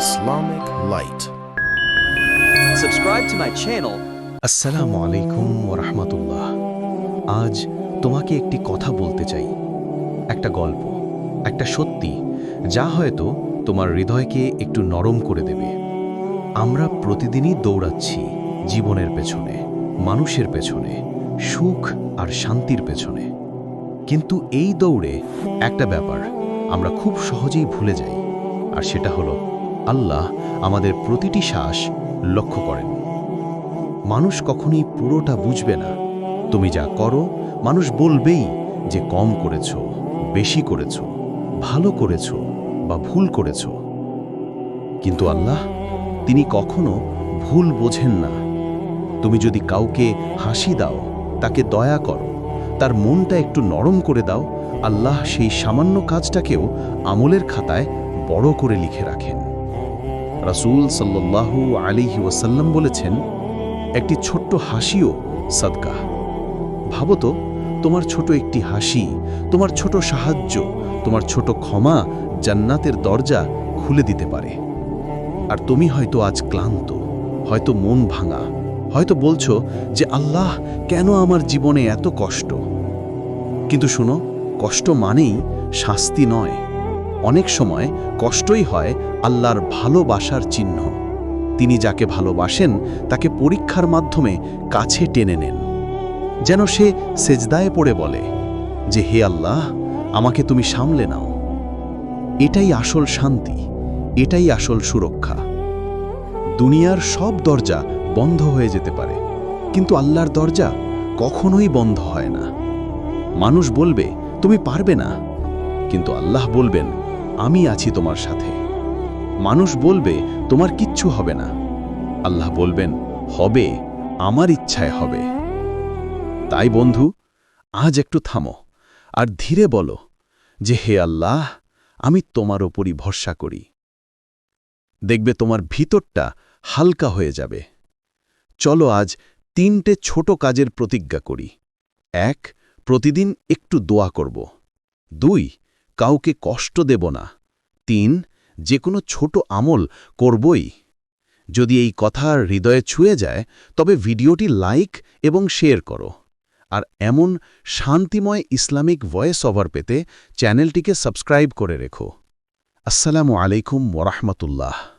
Islamic Light. Subscribe to my channel. আসসালামু আলাইকুম ওরহমতুল্লাহ আজ তোমাকে একটি কথা বলতে চাই। একটা গল্প একটা সত্যি যা হয়তো তোমার হৃদয়কে একটু নরম করে দেবে। আমরা প্রতিদিনই দৌড়াচ্ছি জীবনের পেছনে মানুষের পেছনে সুখ আর শান্তির পেছনে। কিন্তু এই দৌড়ে একটা ব্যাপার আমরা খুব সহজেই ভুলে যাই। আর সেটা হলো, আল্লাহ আমাদের প্রতিটি শ্বাস লক্ষ্য করেন। মানুষ কখনোই পুরোটা বুঝবে না। তুমি যা করো, মানুষ বলবেই যে কম করেছ, বেশি করেছ, ভালো করেছ বা ভুল করেছ। কিন্তু আল্লাহ, তিনি কখনো ভুল বোঝেন না। তুমি যদি কাউকে হাসি দাও, তাকে দয়া করো, তার মনটা একটু নরম করে দাও আল্লাহ সেই সামান্য কাজটাকেও আমলের খাতায় বড় করে লিখে রাখেন। রাসূল সাল্লাল্লাহু আলিহি ওয়াসাল্লাম বলেছেন, একটি ছোট্ট হাসিও সদকা। ভাবো তো, তোমার ছোট একটি হাসি, তোমার ছোট সাহায্য, তোমার ছোট ক্ষমা জান্নাতের দরজা খুলে দিতে পারে। আর তুমি হয়তো আজ ক্লান্ত, হয়তো মন ভাঙা, হয়তো বলছো যে, আল্লাহ, কেন আমার জীবনে এত কষ্ট? কিন্তু শোনো কষ্ট মানেই শাস্তি নয়। অনেক সময় কষ্টই হয় আল্লাহর ভালোবাসার চিহ্ন। তিনি যাকে ভালোবাসেন, তাকে পরীক্ষার মাধ্যমে কাছে টেনে নেন। যেন সে সেজদায় পড়ে বলে যে, হে আল্লাহ, আমাকে তুমি সামলে নাও। এটাই আসল শান্তি, এটাই আসল সুরক্ষা। দুনিয়ার সব দরজা বন্ধ হয়ে যেতে পারে, কিন্তু আল্লাহর দরজা কখনোই বন্ধ হয় না। মানুষ বলবে তুমি পারবে না। কিন্তু আল্লাহ বলবেন, আমি আছি তোমার সাথে। মানুষ বলবে, তোমার কিচ্ছু হবে না। আল্লাহ বলবেন, হবে, আমার ইচ্ছায় হবে। তাই বন্ধু, আজ একটু থামো আর ধীরে বলো যে, হে আল্লাহ, আমি তোমার ওপরই ভরসা করি। দেখবে তোমার ভিতরটা হালকা হয়ে যাবে। চলো আজ তিনটে ছোট কাজের প্রতিজ্ঞা করি। এক প্রতিদিন একটু দোয়া করব। দুই, কাউকে কষ্ট দেব না। তিন যে কোনো ছোট আমল করবই। যদি এই কথা হৃদয়ে ছুঁয়ে যায়, তবে ভিডিওটি লাইক এবং শেয়ার করো। আর এমন শান্তিময় ইসলামিক ভয়েস ওভার পেতে চ্যানেলটিকে সাবস্ক্রাইব করে রেখো। আসসালামু আলাইকুম ওরহমতুল্লাহ